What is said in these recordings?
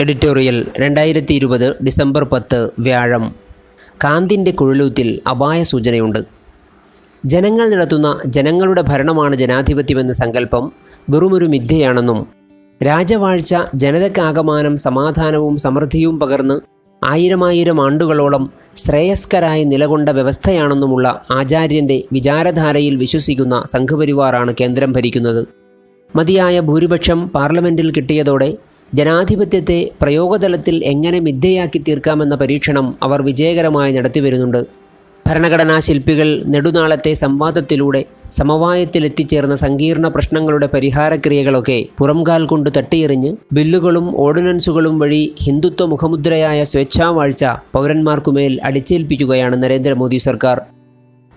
Editorial രണ്ടായിരത്തി ഇരുപത് December പത്ത് വ്യാഴം. കാന്തിന്റെ കുഴലൂത്തിൽ അപായ സൂചനയുണ്ട്. ജനങ്ങൾ നടത്തുന്ന ജനങ്ങളുടെ ഭരണമാണ് ജനാധിപത്യമെന്ന സങ്കല്പം വെറുമൊരു മിഥ്യയാണെന്നും രാജവാഴ്ച ജനതയ്ക്കാകമാനം സമാധാനവും സമൃദ്ധിയും പകർന്ന് ആയിരമായിരം ആണ്ടുകളോളം ശ്രേയസ്കരായി നിലകൊണ്ട വ്യവസ്ഥയാണെന്നുമുള്ള ആചാര്യന്റെ വിചാരധാരയിൽ വിശ്വസിക്കുന്ന സംഘപരിവാറാണ് കേന്ദ്രം ഭരിക്കുന്നത്. മതിയായ ഭൂരിപക്ഷം പാർലമെന്റിൽ കിട്ടിയതോടെ ജനാധിപത്യത്തെ പ്രയോഗതലത്തിൽ എങ്ങനെ മിഥ്യയാക്കി തീർക്കാമെന്ന പരീക്ഷണം അവർ വിജയകരമായി നടത്തിവരുന്നുണ്ട് ഭരണഘടനാ ശില്പികൾ നെടുനാളത്തെ സംവാദത്തിലൂടെ സമവായത്തിലെത്തിച്ചേർന്ന സങ്കീർണ പ്രശ്നങ്ങളുടെ പരിഹാരക്രിയകളൊക്കെ പുറംകാൽ കൊണ്ട് തട്ടിയെറിഞ്ഞ് ബില്ലുകളും ഓർഡിനൻസുകളും വഴി ഹിന്ദുത്വ മുഖമുദ്രയായ സ്വേച്ഛാവാഴ്ച പൗരന്മാർക്കുമേൽ അടിച്ചേൽപ്പിക്കുകയാണ് നരേന്ദ്രമോദി സർക്കാർ.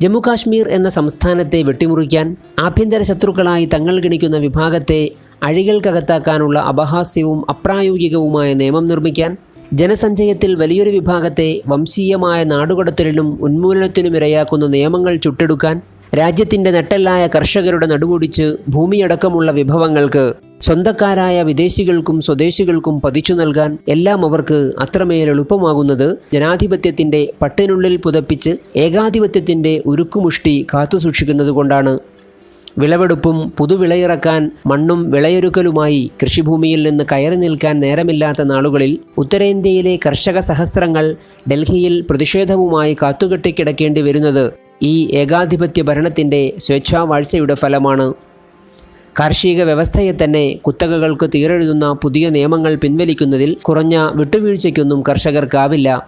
ജമ്മുകാശ്മീർ എന്ന സംസ്ഥാനത്തെ വെട്ടിമുറിക്കാൻ ആഭ്യന്തര ശത്രുക്കളായി തങ്ങൾ ഗണിക്കുന്ന വിഭാഗത്തെ അഴികൾക്കകത്താക്കാനുള്ള അപഹാസ്യവും അപ്രായോഗികവുമായ നിയമം നിർമ്മിക്കാൻ ജനസഞ്ചയത്തിൽ വലിയൊരു വിഭാഗത്തെ വംശീയമായ നാടുകടത്തലിനും ഉന്മൂലനത്തിനും ഇരയാക്കുന്ന നിയമങ്ങൾ ചുട്ടെടുക്കാൻ രാജ്യത്തിന്റെ നട്ടെല്ലായ കർഷകരുടെ നടുവൊടിച്ച് ഭൂമിയടക്കമുള്ള വിഭവങ്ങൾക്ക് സ്വന്തക്കാരായ വിദേശികൾക്കും സ്വദേശികൾക്കും പതിച്ചു നൽകാൻ എല്ലാം അവർക്ക് അത്രമേൽ എളുപ്പമാകുന്നത് ജനാധിപത്യത്തിന്റെ പട്ടിനുള്ളിൽ പുതപ്പിച്ച് ഏകാധിപത്യത്തിന്റെ ഉരുക്കുമുഷ്ടി കാത്തുസൂക്ഷിക്കുന്നത് കൊണ്ടാണ് വിളവെടുപ്പും പുതുവിളയിറക്കാൻ മണ്ണും വിളയൊരുക്കലുമായി കൃഷിഭൂമിയിൽ നിന്ന് കയറി നിൽക്കാൻ നേരമില്ലാത്ത നാളുകളിൽ ഉത്തരേന്ത്യയിലെ കർഷക സഹസ്രങ്ങൾ ഡൽഹിയിൽ പ്രതിഷേധവുമായി കാത്തുകെട്ടിക്കിടക്കേണ്ടി വരുന്നത് ഈ ഏകാധിപത്യ ഭരണത്തിന്റെ സ്വേച്ഛാവാഴ്ചയുടെ ഫലമാണ്. കാർഷിക വ്യവസ്ഥയെ തന്നെ കുത്തകകൾക്ക് തീരെഴുതുന്ന പുതിയ നിയമങ്ങൾ പിൻവലിക്കുന്നതിൽ കുറഞ്ഞ വിട്ടുവീഴ്ചയ്ക്കൊന്നും കർഷകർക്കാവില്ല.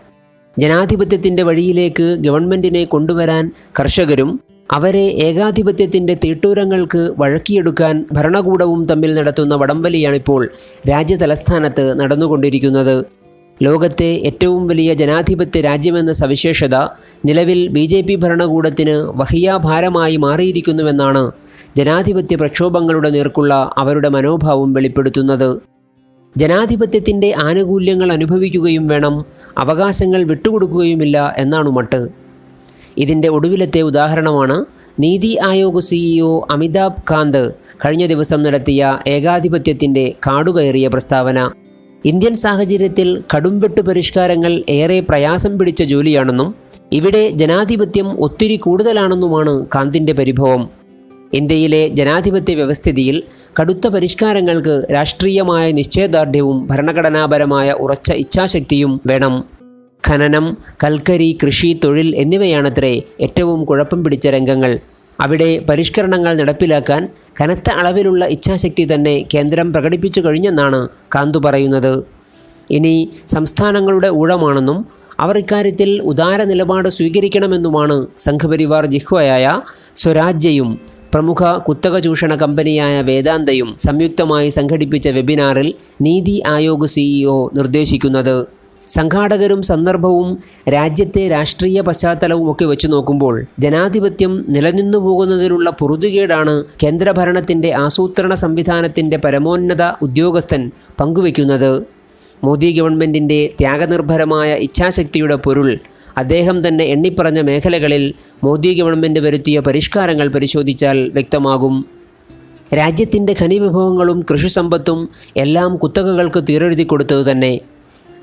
ജനാധിപത്യത്തിന്റെ വഴിയിലേക്ക് ഗവൺമെന്റിനെ കൊണ്ടുവരാൻ കർഷകരും അവരെ ഏകാധിപത്യത്തിന്റെ തീട്ടൂരങ്ങൾക്ക് വഴക്കിയെടുക്കാൻ ഭരണകൂടവും തമ്മിൽ നടത്തുന്ന വടംവലിയാണിപ്പോൾ രാജ്യതലസ്ഥാനത്ത് നടന്നുകൊണ്ടിരിക്കുന്നത്. ലോകത്തെ ഏറ്റവും വലിയ ജനാധിപത്യ രാജ്യമെന്ന സവിശേഷത നിലവിൽ ബി ജെ പി ഭരണകൂടത്തിന് വഹിയാഭാരമായി മാറിയിരിക്കുന്നുവെന്നാണ് ജനാധിപത്യ പ്രക്ഷോഭങ്ങളുടെ നേർക്കുള്ള അവരുടെ മനോഭാവം വെളിപ്പെടുത്തുന്നത്. ജനാധിപത്യത്തിന്റെ ആനുകൂല്യങ്ങൾ അനുഭവിക്കുകയും വേണം അവകാശങ്ങൾ വിട്ടുകൊടുക്കുകയുമില്ല എന്നാണ് മട്ട്. ഇതിന്റെ ഒടുവിലത്തെ ഉദാഹരണമാണ് നീതി ആയോഗ് സിഇഒ അമിതാഭ് കാന്ത് കഴിഞ്ഞ ദിവസം നടത്തിയ ഏകാധിപത്യത്തിന്റെ കാടുകയറിയ പ്രസ്താവന. ഇന്ത്യൻ സാഹചര്യത്തിൽ കടുംവെട്ട് പരിഷ്കാരങ്ങൾ ഏറെ പ്രയാസം പിടിച്ച ജോലിയാണെന്നും ഇവിടെ ജനാധിപത്യം ഒത്തിരി കൂടുതലാണെന്നുമാണ് കാന്തിന്റെ പരിഭവം. ഇന്ത്യയിലെ ജനാധിപത്യ വ്യവസ്ഥിതിയിൽ കടുത്ത പരിഷ്കാരങ്ങൾക്ക് രാഷ്ട്രീയമായ നിശ്ചയദാർഢ്യവും ഭരണഘടനാപരമായ ഉറച്ച ഇച്ഛാശക്തിയും വേണം. ഖനനം കൽക്കരി കൃഷി തൊഴിൽ എന്നിവയാണത്രേ ഏറ്റവും കുഴപ്പം പിടിച്ച രംഗങ്ങൾ. അവിടെ പരിഷ്കരണങ്ങൾ നടപ്പിലാക്കാൻ കനത്ത അളവിലുള്ള ഇച്ഛാശക്തി തന്നെ കേന്ദ്രം പ്രകടിപ്പിച്ചു കഴിഞ്ഞെന്നാണ് കാന്തു പറയുന്നത്. ഇനി സംസ്ഥാനങ്ങളുടെ ഊഴമാണെന്നും അവർ ഇക്കാര്യത്തിൽ ഉദാര നിലപാട് സ്വീകരിക്കണമെന്നുമാണ് സംഘപരിവാർ ജിഹ്വയായ സ്വരാജ്യയും പ്രമുഖ കുത്തക ചൂഷണ കമ്പനിയായ വേദാന്തയും സംയുക്തമായി സംഘടിപ്പിച്ച വെബിനാറിൽ നീതി ആയോഗ് സിഇഒ നിർദ്ദേശിക്കുന്നത്. സംഘാടകരും സന്ദർഭവും രാജ്യത്തെ രാഷ്ട്രീയ പശ്ചാത്തലവും ഒക്കെ വെച്ചു നോക്കുമ്പോൾ ജനാധിപത്യം നിലനിന്നു പോകുന്നതിനുള്ള പൊറുതുകേടാണ് കേന്ദ്രഭരണത്തിന്റെ ആസൂത്രണ സംവിധാനത്തിന്റെ പരമോന്നത ഉദ്യോഗസ്ഥൻ പങ്കുവയ്ക്കുന്നത്. മോദി ഗവൺമെന്റിന്റെ ത്യാഗനിർഭരമായ ഇച്ഛാശക്തിയുടെ പൊരുൾ അദ്ദേഹം തന്നെ എണ്ണിപ്പറഞ്ഞ മേഖലകളിൽ മോദി ഗവൺമെന്റ് വരുത്തിയ പരിഷ്കാരങ്ങൾ പരിശോധിച്ചാൽ വ്യക്തമാകും. രാജ്യത്തിന്റെ ഖനിവിഭവങ്ങളും കൃഷിസമ്പത്തും എല്ലാം കുത്തകകൾക്ക് തീരെഴുതി കൊടുത്തത് തന്നെ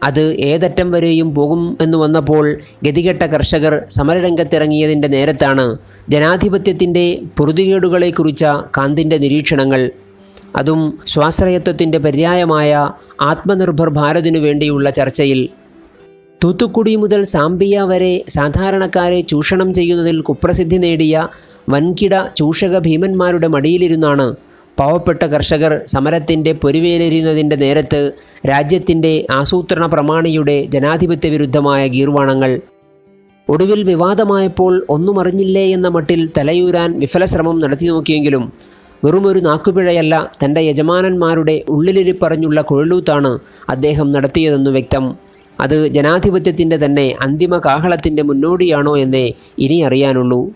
അത് ഏതറ്റം വരെയും പോകും എന്ന് വന്നപ്പോൾ ഗതികെട്ട കർഷകർ സമരരംഗത്തിറങ്ങിയതിന്റെ നേരത്താണ് ജനാധിപത്യത്തിന്റെ പൊറുതികേടുകളെക്കുറിച്ച കാന്തിന്റെ നിരീക്ഷണങ്ങൾ. അതും സ്വാശ്രയത്വത്തിന്റെ പര്യായമായ ആത്മനിർഭർ ഭാരതിനു വേണ്ടിയുള്ള ചർച്ചയിൽ. തൂത്തുക്കുടി മുതൽ സാംബിയ വരെ സാധാരണക്കാരെ ചൂഷണം ചെയ്യുന്നതിൽ കുപ്രസിദ്ധി നേടിയ വൻകിട ചൂഷക ഭീമന്മാരുടെ മടിയിലിരുന്നാണ് പാവപ്പെട്ട കർഷകർ സമരത്തിന്റെ പൊരുവേലെരിയുന്നതിന്റെ നേരത്ത് രാജ്യത്തിന്റെ ആസൂത്രണ പ്രമാണിയുടെ ജനാധിപത്യ വിരുദ്ധമായ ഗീർവാണങ്ങൾ. ഒടുവിൽ വിവാദമായപ്പോൾ ഒന്നും അറിഞ്ഞില്ലേ എന്ന മട്ടിൽ തലയൂരാൻ വിഫലശ്രമം നടത്തി നോക്കിയെങ്കിലും വെറുമൊരു നാക്കുപിഴയല്ല തന്റെ യജമാനന്മാരുടെ ഉള്ളിലിരിപ്പറഞ്ഞുള്ള കൊഴലൂത്താണ് അദ്ദേഹം നടത്തിയതെന്നു വ്യക്തം. അത് ജനാധിപത്യത്തിന്റെ തന്നെ അന്തിമ കാഹളത്തിന്റെ മുന്നോടിയാണോ എന്നേ ഇനി അറിയാനുള്ളൂ.